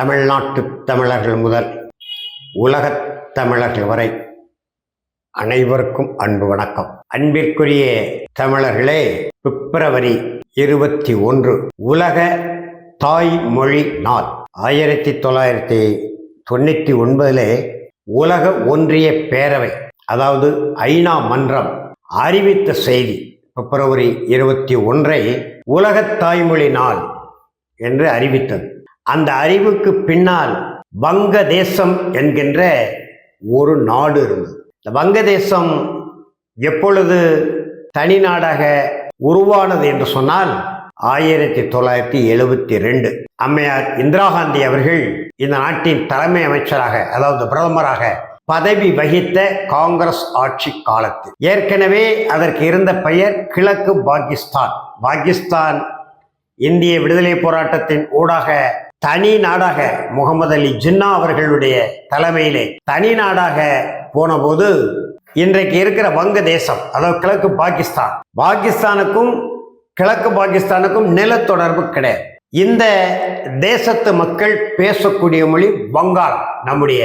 தமிழ்நாட்டு தமிழர்கள் முதல் உலகத் தமிழர்கள் வரை அனைவருக்கும் அன்பு வணக்கம். அன்பிற்குரிய தமிழர்களே பிப்ரவரி இருபத்தி ஒன்று உலக தாய்மொழி நாள். ஆயிரத்தி தொள்ளாயிரத்தி தொண்ணூற்றி ஒன்பதிலே உலக ஒன்றிய பேரவை அதாவது ஐநா மன்றம் அறிவித்த செய்தி பிப்ரவரி இருபத்தி ஒன்றை உலகத் தாய்மொழி நாள் என்று அறிவித்தது. அந்த அறிவுக்கு பின்னால் வங்கதேசம் என்கின்ற ஒரு நாடு இருந்தது. இந்த வங்கதேசம் எப்பொழுது தனி நாடாக உருவானது என்று சொன்னால் ஆயிரத்தி தொள்ளாயிரத்தி எழுபத்தி ரெண்டு. அம்மையார் இந்திரா காந்தி அவர்கள் இந்த நாட்டின் தலைமை அமைச்சராக அதாவது பிரதமராக பதவி வகித்த காங்கிரஸ் ஆட்சி காலத்தில். ஏற்கனவே அதற்கு இருந்த பெயர் கிழக்கு பாகிஸ்தான். பாகிஸ்தான் இந்திய விடுதலை போராட்டத்தின் ஊடாக தனி நாடாக முகமது அலி ஜின்னா அவர்களுடைய தலைமையிலே தனி நாடாக போனபோது இன்றைக்கு இருக்கிற வங்க தேசம் அதாவது கிழக்கு பாகிஸ்தான் பாகிஸ்தானுக்கும் கிழக்கு பாகிஸ்தானுக்கும் நிலத்தொடர்பு கிடையாது. இந்த தேசத்து மக்கள் பேசக்கூடிய மொழி வங்காளம் நம்முடைய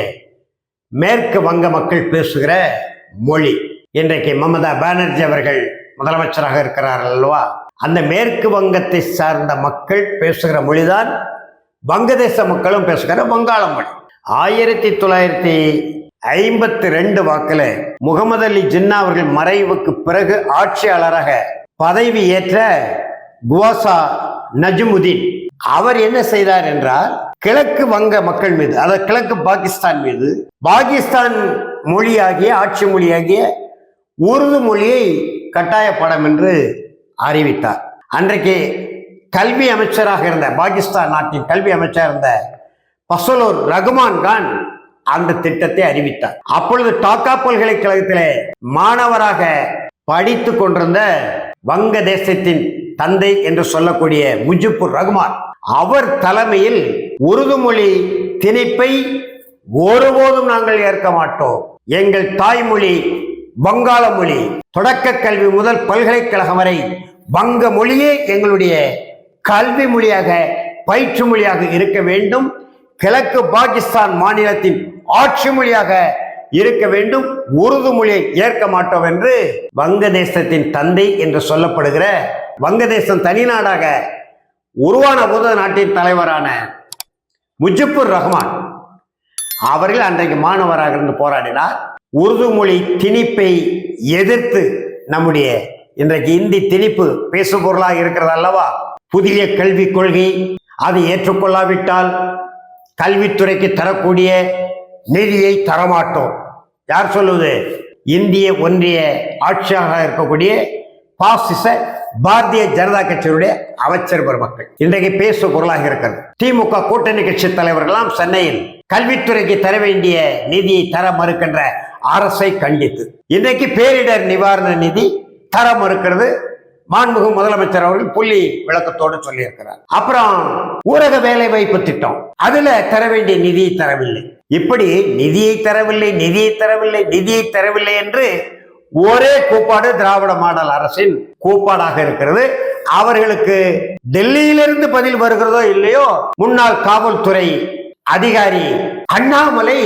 மேற்கு வங்க மக்கள் பேசுகிற மொழி. இன்றைக்கு மமதா பானர்ஜி அவர்கள் முதலமைச்சராக இருக்கிறார்கள் அல்லவா? அந்த மேற்கு வங்கத்தை சார்ந்த மக்கள் பேசுகிற மொழிதான் வங்கதேச மக்களும் பேசுகிற வங்காள மொழி. ஆயிரத்தி தொள்ளாயிரத்தி ஐம்பத்தி ரெண்டு வாக்கில் முகமது அலி ஜின்னா அவர்கள் மறைவுக்கு பிறகு ஆட்சியாளராக பதவி ஏற்ற குவாசா நஜ்முதீன். அவர் என்ன செய்தார் என்றால் கிழக்கு வங்க மக்கள் மீது அதாவது கிழக்கு பாகிஸ்தான் மீது பாகிஸ்தான் மொழியாகிய ஆட்சி மொழியாகிய உருது மொழியை கட்டாய படம் என்று அறிவித்தார். அன்றைக்கு கல்வி அமைச்சராக இருந்த பாகிஸ்தான் நாட்டின் கல்வி அமைச்சராக இருந்த பசலூர் ரகுமான் கான் அந்த திட்டத்தை அறிவித்தார். அப்பொழுது டாக்கா பல்கலைக்கழகத்திலே மாணவராக படித்து கொண்டிருந்த வங்க தேசத்தின் தந்தை என்று சொல்லக்கூடிய முஜிபுர் ரகுமான் அவர் தலைமையில் உருது மொழி திணிப்பை ஒருபோதும் நாங்கள் ஏற்க மாட்டோம். எங்கள் தாய்மொழி வங்காள மொழி தொடக்க கல்வி முதல் பல்கலைக்கழகம் வரை வங்க மொழியே எங்களுடைய கல்வி மொழியாக பயிற்று மொழியாக இருக்க வேண்டும். கிழக்கு பாகிஸ்தான் மாநிலத்தின் ஆட்சி மொழியாக இருக்க வேண்டும். உருது மொழியை ஏற்க மாட்டோம் என்று வங்கதேசத்தின் தந்தை என்று சொல்லப்படுகிற வங்கதேசம் தனிநாடாக உருவான புத நாட்டின் தலைவரான முஜிபுர் ரஹ்மான் அவர்கள் அன்றைக்கு மாணவராக இருந்து போராடினார். உருது மொழி திணிப்பை எதிர்த்து நம்முடைய இன்றைக்கு இந்தி திணிப்பு பேசுபொருளாக இருக்கிறது அல்லவா? புதிய கல்விக் கொள்கை அதை ஏற்றுக்கொள்ளாவிட்டால் கல்வித்துறைக்கு தரக்கூடிய நிதியை தரமாட்டோம். யார் சொல்லுவது இந்திய ஒன்றிய ஆட்சியாக இருக்கக்கூடிய பாசிச பாரதிய ஜனதா கட்சியினுடைய அமைச்சர் பெருமக்கள். இன்றைக்கு பேசு பொருளாக இருக்கிறது. திமுக கூட்டணி கட்சி தலைவர்களாம் சென்னையில் கல்வித்துறைக்கு தர வேண்டிய நிதியை தர மறுக்கின்ற அரசை கண்டித்து. இன்றைக்கு பேரிடர் நிவாரண நிதி தர மறுக்கிறது மாண்புகு முதலமைச்சர் அவர்கள் புள்ளி விளக்கத்தோடு சொல்லியிருக்கிறார். அப்புறம் ஊரக வேலை வாய்ப்பு திட்டம். அதுல தர வேண்டிய நிதியை தரவில்லை. இப்படி நிதியை தரவில்லை நிதியை தரவில்லை நிதியை தரவில்லை என்று ஒரே கூப்பாடு திராவிட மாடல் அரசின் கூப்பாடாக இருக்கிறது. அவர்களுக்கு டெல்லியிலிருந்து பதில் வருகிறதோ இல்லையோ முன்னாள் காவல்துறை அதிகாரி அண்ணாமலை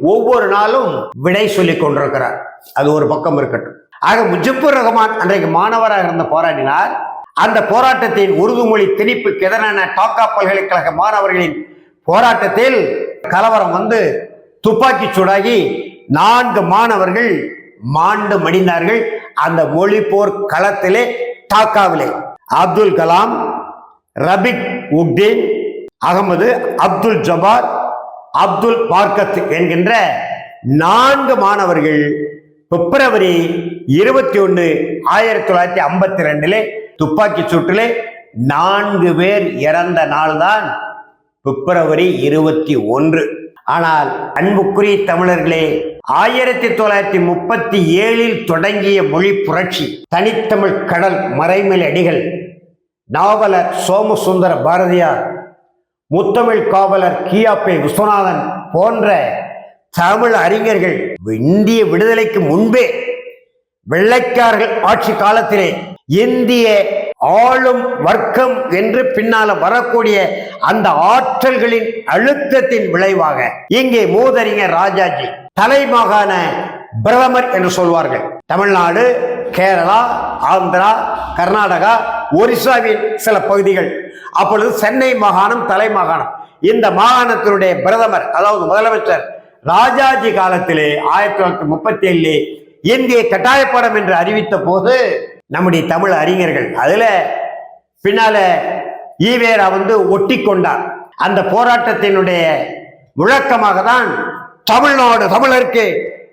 ஒவ்வொரு நாளும் விடை சொல்லிக் கொண்டிருக்கிறார். அது ஒரு பக்கம் இருக்கட்டும். ஆக முஜிபுர் ரஹ்மான் அன்றைக்கு மாணவராக இருந்த போராடினார். அந்த போராட்டத்தின் உருது மொழி திணிப்புக்கு எதிரான டாக்கா பல்கலைக்கழக மாணவர்களின் போராட்டத்தில் கலவரம் வந்து துப்பாக்கி சூடாகி நான்கு மாணவர்கள் மாண்டு மடிந்தார்கள். அந்த மொழி போர் களத்திலே டாக்காவிலே அப்துல் கலாம் ரபிக் உக்தீன் அகமது அப்துல் ஜபார் அப்துல் பார்க்கத் என்கின்ற நான்கு மாணவர்கள் பிப்ரவரி இருபத்தி ஒன்று ஆயிரத்தி தொள்ளாயிரத்தி ஐம்பத்தி ரெண்டுல துப்பாக்கி சூட்டிலே நான்கு பேர் இறந்த நாள்தான் பிப்ரவரி இருபத்தி ஒன்று. ஆனால் அன்புக்குரிய தமிழர்களே ஆயிரத்தி தொள்ளாயிரத்தி முப்பத்தி ஏழில் தொடங்கிய மொழி புரட்சி தனித்தமிழ் கடல் மறைமலை அடிகள் நாவலர் சோமசுந்தர பாரதியார் முத்தமிழ் காவலர் கியாப்பே விஸ்வநாதன் போன்ற தமிழ் அறிஞர்கள் இந்திய விடுதலைக்கு முன்பே வெள்ளைக்காரர்கள் ஆட்சி காலத்திலே இந்திய ஆளும் வர்க்கம் என்று பின்னால வரக்கூடிய அந்த ஆற்றல்களின் அழுத்தத்தின் விளைவாக இங்கே மூதறிஞர் ராஜாஜி தலைமாகாண பிரதமர் என்று சொல்வார்கள். தமிழ்நாடு கேரளா ஆந்திரா கர்நாடகா ஒரிசாவின் சில பகுதிகள். அப்பொழுது சென்னை மாகாணம் தலைமாகாணம். இந்த மாகாணத்தினுடைய பிரதமர் அதாவது முதலமைச்சர் ராஜாஜி காலத்திலே ஆயிரத்தி தொள்ளாயிரத்தி முப்பத்தி ஏழிலே இந்திய கட்டாயப்படம் என்று அறிவித்த போது நம்முடைய தமிழ் அறிஞர்கள் அதுல பின்னால ஈவேரா வந்து ஒட்டி கொண்டார். அந்த போராட்டத்தினுடைய முழக்கமாக தான் தமிழ்நாடு தமிழருக்கு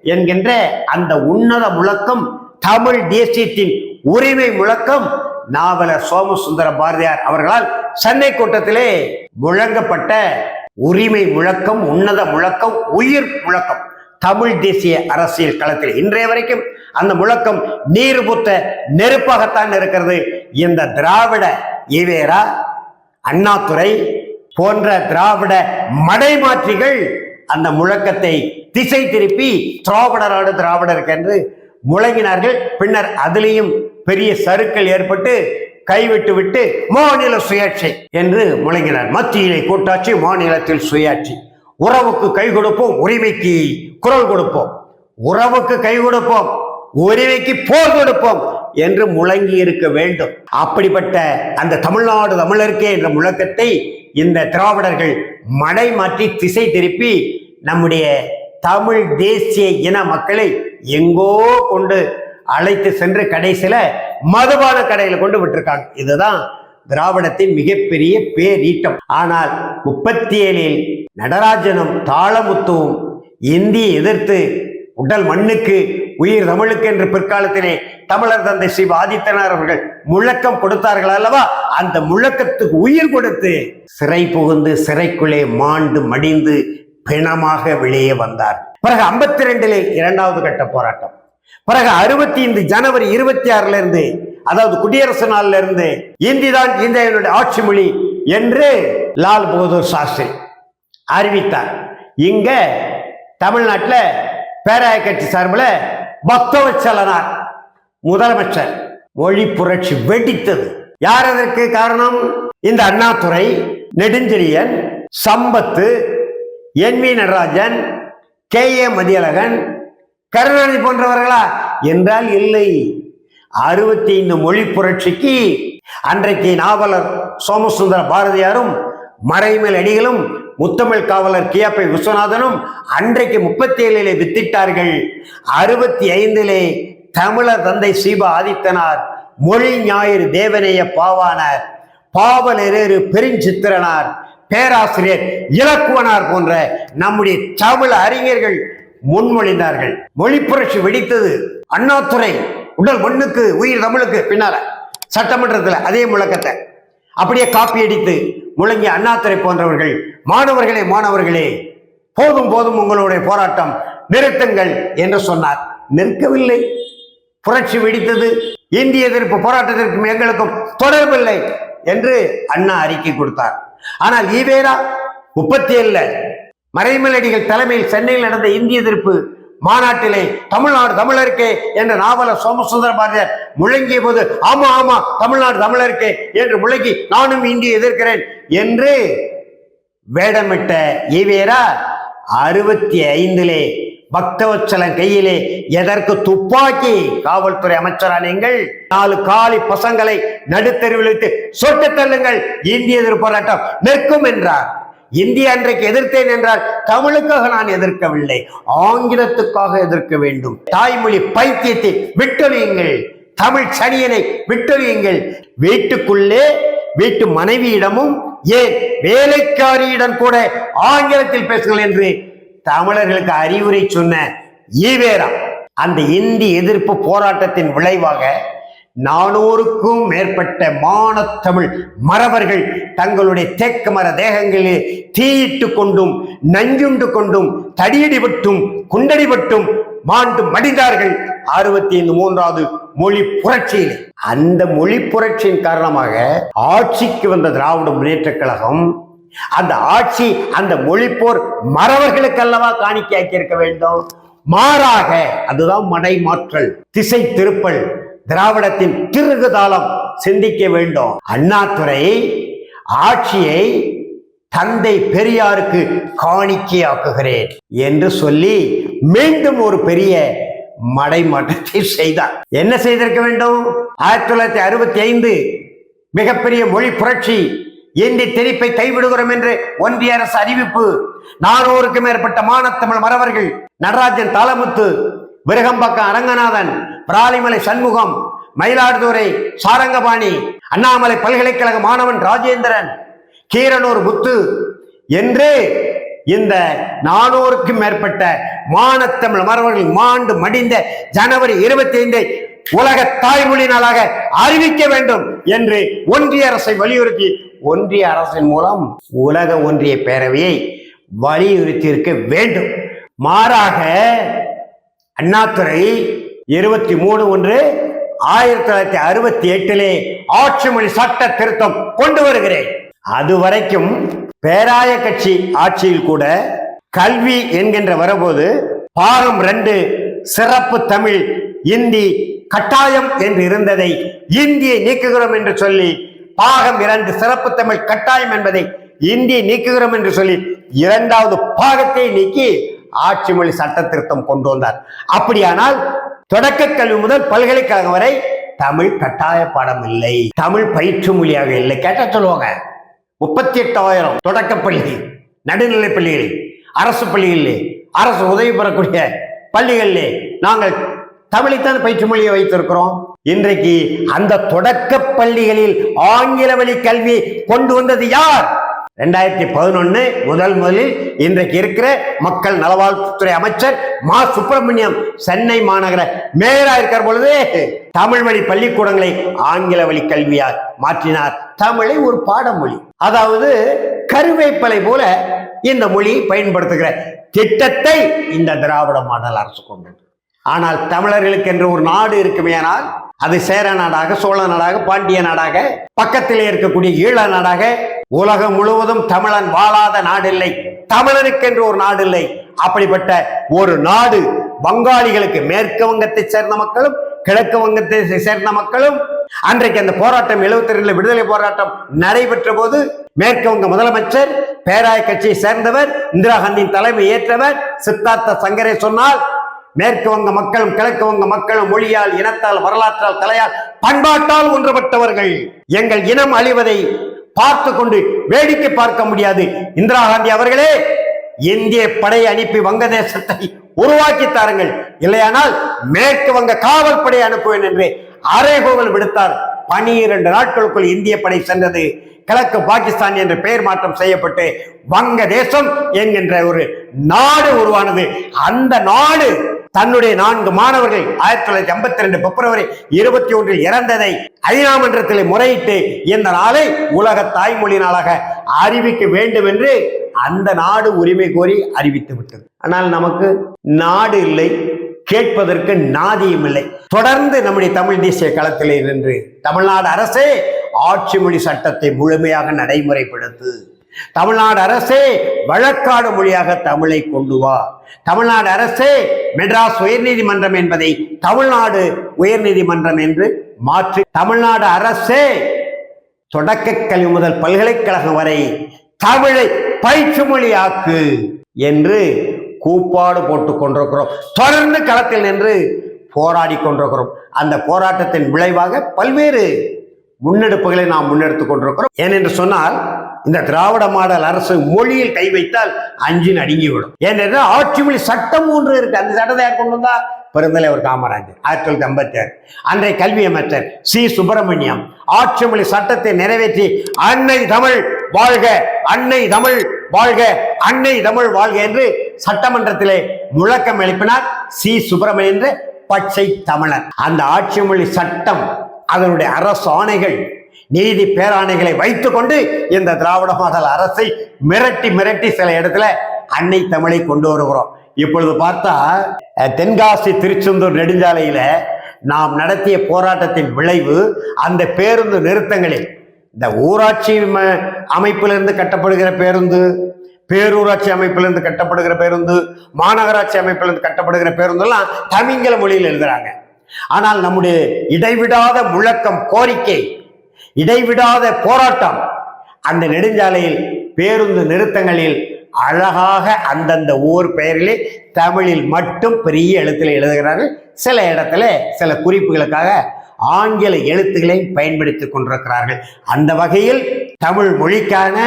என்கின்ற அந்த உன்னத முழக்கம் தமிழ் தேசியத்தின் உரிமை முழக்கம் நாவலர் சோமசுந்தர பாரதியார் அவர்களால் சென்னை கூட்டத்திலே முழங்கப்பட்ட உரிமை முழக்கம் உன்னத முழக்கம் உயிர் முழக்கம். தமிழ் தேசிய அரசியல் களத்தில் இன்றைய வரைக்கும் அந்த முழக்கம் நீர் புத்த நெருப்பாகத்தான் இருக்கிறது. இந்த திராவிட ஈவேரா அண்ணாதுரை போன்ற திராவிட மடைமாற்றிகள் அந்த முழக்கத்தை திசை திருப்பி திராவிடராடு திராவிடருக்கு என்று முழங்கினார்கள். பின்னர் அதிலேயும் பெரிய சருக்கள் ஏற்பட்டு கைவிட்டு விட்டு மாநில சுயாட்சி என்று முழங்கினார். மத்தியிலே கூட்டாட்சி மாநிலத்தில் சுயாட்சி. உறவுக்கு கை கொடுப்போம் உரிமைக்கு குரல் கொடுப்போம். உறவுக்கு கை கொடுப்போம் உரிமைக்கு போர் கொடுப்போம் என்று முழங்கி இருக்க வேண்டும். அப்படிப்பட்ட அந்த தமிழ்நாடு தமிழருக்கே என்ற முழக்கத்தை இந்த திராவிடர்கள் மடை மாற்றி திசை திருப்பி நம்முடைய தமிழ் தேசிய இன மக்களை எங்கோ கொண்டு அழைத்து சென்று கடைசியில மதுபான கடையில கொண்டு விட்டுருக்காங்க. இதுதான் திராவிடத்தின் மிகப்பெரிய பேரீட்டம். ஆனால் முப்பத்தி ஏழில் நடராஜனும் தாளமுத்துவும் இந்தியை எதிர்த்து உடல் மண்ணுக்கு உயிர் தமிழுக்கு என்று பிற்காலத்திலே தமிழர் தந்தை ஸ்ரீ ஆதித்தனார் அவர்கள் முழக்கம் கொடுத்தார்கள் அல்லவா? அந்த முழக்கத்துக்கு உயிர் கொடுத்து சிறை புகுந்து சிறைக்குள்ளே மாண்டு மடிந்து பிணமாக வெளியே வந்தார். பிறகு ஐம்பத்தி ரெண்டிலே இரண்டாவது கட்ட போராட்டம். பிறகு அறுபத்தி ஐந்து ஜனவரி இருபத்தி ஆறுல இருந்து அதாவது குடியரசு நாள்ல இருந்து இந்தி தான் இந்தியாவினுடைய ஆட்சி மொழி என்று லால் பகதூர் சாஸ்திரி அறிவித்தார். இங்க தமிழ்நாட்டில் பேராய கட்சி சார்பில் பக்தவச்சலனார் முதலமைச்சர். மொழி புரட்சி வெடித்தது. யார் அதற்கு காரணம்? இந்த Annadurai Nedunchezhiyan Sampath N V Natarajan K A Mathiyazhagan Karunanidhi போன்றவர்களா? என்றால் இல்லை. அறுபத்தி ஐந்து மொழி புரட்சிக்கு அன்றைக்கு நாவலர் சோமசுந்தர பாரதியாரும் மறைமேல் அடிகளும் முத்தமிழ் காவலர் கியாப்பை விஸ்வநாதனும் அன்றைக்கு முப்பத்தி ஏழிலே வித்திட்டார்கள். அறுபத்தி ஐந்திலே தமிழர் தந்தை சீபா ஆதித்தனார் மொழி ஞாயிறு தேவனைய பாவானார் பாவலரேறு பெருஞ்சித்திரனார் பேராசிரியர் இலக்குவனார் போன்ற நம்முடைய தமிழ் அறிஞர்கள் முன்மொழிந்தார்கள். மொழி புரட்சி வெடித்தது அண்ணாத்துறை உடல் மண்ணுக்கு உயிர் தமிழுக்கு பின்னால. சட்டமன்றத்தில் அதே முழக்கத்தை. அப்படியே காப்பி அடித்து முழங்கிய அண்ணாத்துறை போன்றவர்கள் மாணவர்களே மாணவர்களே போதும் போதும் உங்களுடைய போராட்டம் நிறுத்துங்கள் என்று சொன்னார். நிற்கவில்லை. புரட்சி வெடித்தது. இந்திய எதிர்ப்பு போராட்டத்திற்கும் எங்களுக்கும் தொடர்பில்லை என்று அண்ணா அறிக்கை கொடுத்தார். ஆனால் ஈவேரா முப்பத்தி ஏழுல மறைமலடிகள் தலைமையில் சென்னையில் நடந்த இந்திய எதிர்ப்பு மாநாட்டிலே தமிழ்நாடு தமிழருக்கே என்ற நாவல சோமசுந்தர பாரதியார் முழங்கிய போது ஆமா ஆமா தமிழ்நாடு தமிழருக்கே என்று முழங்கி நானும் இங்கே எதிர்க்கிறேன் என்று வேடமிட்ட ஈவேரா அறுபத்தி ஐந்திலே பக்தவச்சலன் கையிலே எதற்கு துப்பாக்கி? காவல்துறை அமைச்சரா நீங்கள் நாலு காலி பசங்களை நடுத்தருவில் வைத்து சொட்டு தள்ளுங்கள் இந்திய எதிர்ப்பு போராட்டம் நிற்கும் என்றார். இந்திய அன்றைக்கு எதிர்த்தேன் என்றால் தமிழுக்காக நான் எதிர்க்கவில்லை ஆங்கிலத்துக்காக எதிர்க்க வேண்டும். தாய்மொழி பைத்தியத்தை விட்டொழியுங்கள் தமிழ் சனியனை விட்டொழியுங்கள் வீட்டுக்குள்ளே வீட்டு மனைவியிடமும் ஏன் வேலைக்காரியிடம் கூட ஆங்கிலத்தில் பேசுங்கள் என்று தமிழர்களுக்கு அறிவுரை சொன்ன ஈவேரா. அந்த இந்தி எதிர்ப்பு போராட்டத்தின் விளைவாக நானூறுக்கும் மேற்பட்ட மானத்தமிழ் மறவர்கள் தங்களுடைய தேக்க மர தேகங்களிலே தீயிட்டு கொண்டும் நஞ்சுண்டு கொண்டும் தடியடிபட்டும் குண்டடிபட்டும் மாண்டு மடிந்தார்கள் அறுபத்தி ஐந்து மூன்றாவது மொழி புரட்சியிலே. அந்த மொழி புரட்சியின் காரணமாக ஆட்சிக்கு வந்த திராவிட முன்னேற்ற கழகம் அந்த ஆட்சி அந்த மொழிப்போர் மறவர்களுக்கு அல்லவா காணிக்கையாக்கி இருக்க வேண்டும்? மாறாக அதுதான் மடை மாற்றல் திசை திருப்பல் திராவிடத்தின் திருகுதாளம் சிந்திக்க வேண்டும். அண்ணாதுரை ஆட்சியை தந்தை பெரியாருக்கு காணிக்கையாக்குகிறேன் என்று சொல்லி மீண்டும் ஒரு பெரிய மடைமாற்றத்தை செய்தார். என்ன செய்திருக்க வேண்டும்? ஆயிரத்தி தொள்ளாயிரத்தி அறுபத்தி ஐந்து மிகப்பெரிய மொழி புரட்சி இந்தி திணிப்பை கைவிடுகிறோம் என்று ஒன்றிய அரசு அறிவிப்பு நானூறுக்கும் மேற்பட்ட மானத்தமிழ் மறவர்கள் நடராஜன் தாளமுத்து விருகம்பாக்கம் அரங்கநாதன் பிராலிமலை சண்முகம் மயிலாடுதுறை சாரங்கபாணி அண்ணாமலை பல்கலைக்கழக மாணவன் ராஜேந்திரன் கீரனூர் முத்து என்று இந்த நானூறுக்கும் மேற்பட்ட மானத்தமிழ் மரபர்கள் மாண்டு மடிந்த ஜனவரி இருபத்தி ஐந்தை உலக தாய்மொழி நாளாக அறிவிக்க வேண்டும் என்று ஒன்றிய அரசை வலியுறுத்தி ஒன்றிய அரசின் மூலம் உலக ஒன்றிய பேரவையை வலியுறுத்தி இருக்க வேண்டும். மாறாக அண்ணாதுரை இருபத்தி மூணு ஒன்று ஆயிரத்தி தொள்ளாயிரத்தி அறுபத்தி எட்டிலே ஆட்சி மொழி சட்ட திருத்தம் கொண்டு வருகிறேன். அது வரைக்கும் பேராய கட்சி ஆட்சியில் கூட கல்வி என்கின்ற வரபோது பாகம் ரெண்டு சிறப்பு தமிழ் இந்தி கட்டாயம் என்று இருந்ததை இந்தியை நீக்குகிறோம் என்று சொல்லி பாகம் இரண்டு சிறப்பு தமிழ் கட்டாயம் என்பதை இந்தியை நீக்குகிறோம் என்று சொல்லி இரண்டாவது பாகத்தை நீக்கி ஆட்சி மொழி சட்ட திருத்தம் கொண்டு வந்தார். அப்படியானால் தொடக்க கல்வி முதல் பல்கலைக்கழகம் வரை தமிழ் கட்டாய பாடம் இல்லை. தமிழ் பயிற்று மொழியாக இல்லை. கேட்டா சொல்லுவாங்க. முப்பத்தி எட்டாயிரம் தொடக்க பள்ளி நடுநிலை பள்ளிகளில் அரசு பள்ளிகளிலே அரசு உதவி பெறக்கூடிய பள்ளிகளிலே நாங்கள் தமிழைத்தான் பயிற்று மொழியை வைத்திருக்கிறோம். இன்றைக்கு அந்த தொடக்க பள்ளிகளில் ஆங்கில வழி கல்வி கொண்டு வந்தது யார்? ரெண்டாயிரத்தி பதினொன்று முதல் முதலில் இன்றைக்கு இருக்கிற மக்கள் நலவாழ்வுத்துறை அமைச்சர் மா. சுப்பிரமணியம் சென்னை மாநகர மேயரா இருக்கிற பொழுது தமிழ் வழி பள்ளிக்கூடங்களை ஆங்கில வழி கல்வியால் மாற்றினார். தமிழை ஒரு பாடமொழி. அதாவது கருவேப்பலை போல இந்த மொழியை பயன்படுத்துகிற திட்டத்தை இந்த திராவிட மாடல் அரசு கொண்டது. ஆனால் தமிழர்களுக்கு என்று ஒரு நாடு இருக்குமேயானால் அது சேர நாடாக சோழ நாடாக பாண்டிய நாடாக பக்கத்திலே இருக்கக்கூடிய ஈழ நாடாக உலகம் முழுவதும் தமிழன் வாழாத நாடில்லை. தமிழனுக்கென்று ஒரு நாடு இல்லை அப்படிப்பட்ட ஒரு நாடு வங்காளிகளுக்கு மேற்கு வங்கத்தை சேர்ந்த மக்களும் கிழக்கு வங்கத்தை சேர்ந்த மக்களும் அன்றைக்கு அந்த போராட்டம் எழுபத்தி ரெண்டுல விடுதலை போராட்டம் நடைபெற்ற போது மேற்கு வங்க முதலமைச்சர் பேராய கட்சியை சேர்ந்தவர் இந்திரா காந்தியின் தலைமை ஏற்றவர் சித்தார்த்த சங்கரே சொன்னால் மேற்கு வங்க மக்களும் கிழக்கு வங்க மக்களும் மொழியால் இனத்தால் வரலாற்றால் தலையால் பண்பாட்டால் ஒன்றுபட்டவர்கள். எங்கள் இனம் அழிவதை பார்த்து கொண்டு வேடிக்கை பார்க்க முடியாது. இந்திரா காந்தி அவர்களே இந்திய படை அனுப்பி வங்கதேசத்தை உருவாக்கி தாருங்கள். இல்லையானால் மேற்கு வங்க காவல் படை அனுப்புவேன் என்று அறைகோவல் விடுத்தார். பனிரெண்டு நாட்களுக்குள் இந்திய படை சென்றது. கிழக்கு பாகிஸ்தான் என்று பெயர் மாற்றம் செய்யப்பட்டு வங்கதேசம் என்கின்ற ஒரு நாடு உருவானது. அந்த நாடு தன்னுடைய நான்கு மாணவர்கள் ஆயிரத்தி தொள்ளாயிரத்தி ஐம்பத்தி ரெண்டு பிப்ரவரி இருபத்தி ஒன்றில் இறந்ததை ஐநா மன்றத்தில் முறையிட்டு இந்த நாளை உலக தாய்மொழி நாளாக அறிவிக்க வேண்டும் என்று அந்த நாடு உரிமை கோரி அறிவித்து விட்டது. ஆனால் நமக்கு நாடு இல்லை கேட்பதற்கு நாதியும் இல்லை. தொடர்ந்து நம்முடைய தமிழ் தேசிய களத்திலே நின்று தமிழ்நாடு அரசே ஆட்சி மொழி சட்டத்தை முழுமையாக நடைமுறைப்படுத்து. தமிழ்நாடு அரசே வழக்காடு மொழியாக தமிழை கொண்டு வா. தமிழ்நாடு அரசே மெட்ராஸ் உயர்நீதிமன்றம் என்பதை தமிழ்நாடு உயர்நீதிமன்றம் என்று மாற்றி. தமிழ்நாடு அரசே தொடக்க கல்வி முதல் பல்கலைக்கழகம் வரை தமிழை பயிற்சி மொழியாக்கு என்று கூப்பாடு போட்டுக் கொண்டிருக்கிறோம். தொடர்ந்து களத்தில் நின்று போராடி கொண்டிருக்கிறோம். அந்த போராட்டத்தின் விளைவாக பல்வேறு முன்னெடுப்புகளை நாம் முன்னெடுத்துக் கொண்டிருக்கிறோம். ஏனென்று சொன்னால் இந்த திராவிட மாடல் அரசு மொழியில் கை வைத்தால் அஞ்சு நடுங்கிவிடும் ஏனென்றால் ஆட்சி மொழி சட்டம் ஒன்று இருக்கு. அந்த சட்டத்தை யார் கொண்டு வந்தா பெருந்தலைவர் காமராஜர் ஆயிரத்தி தொள்ளாயிரத்தி ஐம்பத்தி ஆறு அன்றைய கல்வி அமைச்சர் சி. சுப்பிரமணியம் ஆட்சி மொழி சட்டத்தை நிறைவேற்றி அன்னை தமிழ் வாழ்க அன்னை தமிழ் வாழ்க அன்னை தமிழ் வாழ்க என்று சட்டமன்றத்திலே முழக்கம் எழுப்பினார் சி. சுப்பிரமணியன் என்ற பச்சை தமிழர். அந்த ஆட்சி மொழி சட்டம் அதனுடைய அரசு ஆணைகள் நீதி பேராணைகளை வைத்துக்கொண்டு இந்த திராவிட மாடல் அரசை மிரட்டி மிரட்டி சில இடத்துல அன்னை தமிழை கொண்டு வருகிறோம். இப்பொழுது பார்த்தா தென்காசி திருச்செந்தூர் நெடுஞ்சாலையில நாம் நடத்திய போராட்டத்தின் விளைவு அந்த பேருந்து நிறுத்தங்களில் இந்த ஊராட்சி ம- அமைப்பிலிருந்து கட்டப்படுகிற பேருந்து பேரூராட்சி அமைப்பிலிருந்து கட்டப்படுகிற பேருந்து மாநகராட்சி அமைப்பிலிருந்து கட்டப்படுகிற பேருந்தெல்லாம் தமிங்கில மொழியில் எழுதுறாங்க. ஆனால் நம்முடைய இடைவிடாத முழக்கம் கோரிக்கை இடைவிடாத போராட்டம். அந்த நெடுஞ்சாலையில் பேருந்து நிறுத்தங்களில் அழகாக அந்தந்த ஊர் பெயரிலே தமிழில் மட்டும் பெரிய எழுத்தில் எழுதுகிறார்கள். சில இடத்துல சில குறிப்புகளுக்காக ஆங்கில எழுத்துக்களை பயன்படுத்தி கொண்டிருக்கிறார்கள். அந்த வகையில் தமிழ் மொழிக்கான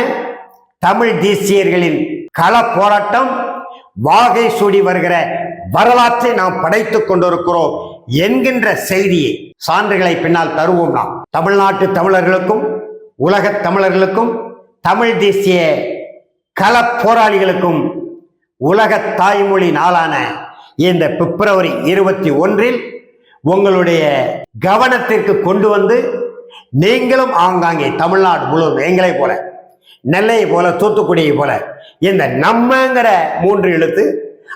தமிழ் தேசியர்களின் கள போராட்டம் வாகை சூடி வருகிற வரலாற்றை நாம் படைத்துக் கொண்டிருக்கிறோம். என்கின்ற செய்தியை சான்றுகளை பின்னால் தருவோம் நாம். தமிழ்நாட்டு தமிழர்களுக்கும் உலகத் தமிழர்களுக்கும் தமிழ் தேசிய கள போராளிகளுக்கும் உலக தாய்மொழி நாளான இந்த பிப்ரவரி இருபத்தி ஒன்றில் உங்களுடைய கவனத்திற்கு கொண்டு வந்து நீங்களும் ஆங்காங்கே தமிழ்நாடு முழுவதும் எங்களை போல நெல்லையை போல தூத்துக்குடியை போல இந்த நம்மங்கிற மூன்று எழுத்து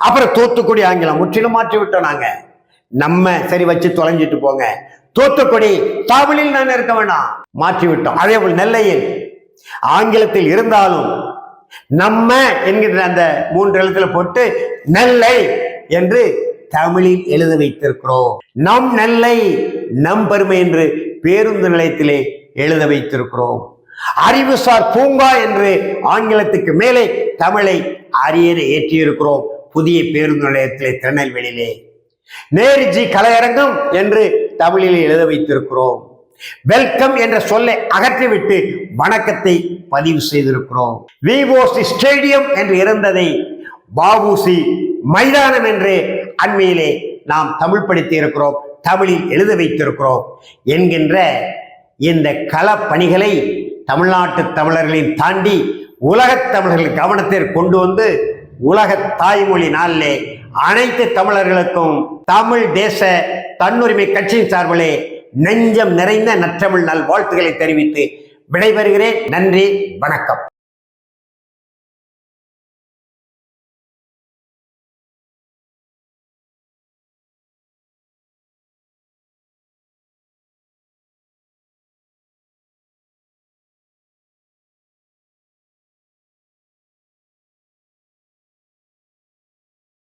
அப்புறம் தூத்துக்குடி ஆங்கிலம் முற்றிலும் மாற்றி விட்டோம் நாங்கள் நம்ம சரி வச்சு தொலைஞ்சிட்டு போங்க. தூத்துக்குடி தமிழில் நான் இருக்க வேண்டாம் மாற்றி விட்டோம் அதே போல் நெல்லையில் ஆங்கிலத்தில் இருந்தாலும் நம்ம என்கின்ற அந்த மூன்று எழுத்துல போட்டு நெல்லை என்று தமிழில் எழுத வைத்திருக்கிறோம். நம் நெல்லை நம் பெருமை என்று பேருந்து நிலையத்திலே எழுத வைத்திருக்கிறோம். அறிவுசார் பூங்கா என்று ஆங்கிலத்துக்கு மேலே தமிழை அரியரை ஏற்றியிருக்கிறோம். புதிய பேருந்து நிலையத்திலே திருநெல்வேலியிலே. நேருஜி கலையரங்கம் என்று தமிழில் எழுத வைத்திருக்கிறோம். வெல்கம் என்ற சொல்லை அகற்றிவிட்டு வணக்கத்தை பதிவு செய்திருக்கிறோம். விஓசி ஸ்டேடியம் என்று இருந்ததை பாபுசி மைதானம் என்று அண்மையிலே நாம் தமிழ் படித்து இருக்கிறோம் தமிழில் எழுத வைத்திருக்கிறோம் என்கின்ற இந்த கள பணிகளை தமிழ்நாட்டு தமிழர்களின் தாண்டி உலகத் தமிழர்கள் கவனத்திற்கு கொண்டு வந்து உலக தாய்மொழி நாளிலே அனைத்து தமிழர்களுக்கும் தமிழ் தேச தன்னுரிமை கட்சியின் சார்பிலே நெஞ்சம் நிறைந்த நற்றமிழ் நல் வாழ்த்துக்களை தெரிவித்து விடைபெறுகிறேன். நன்றி வணக்கம்.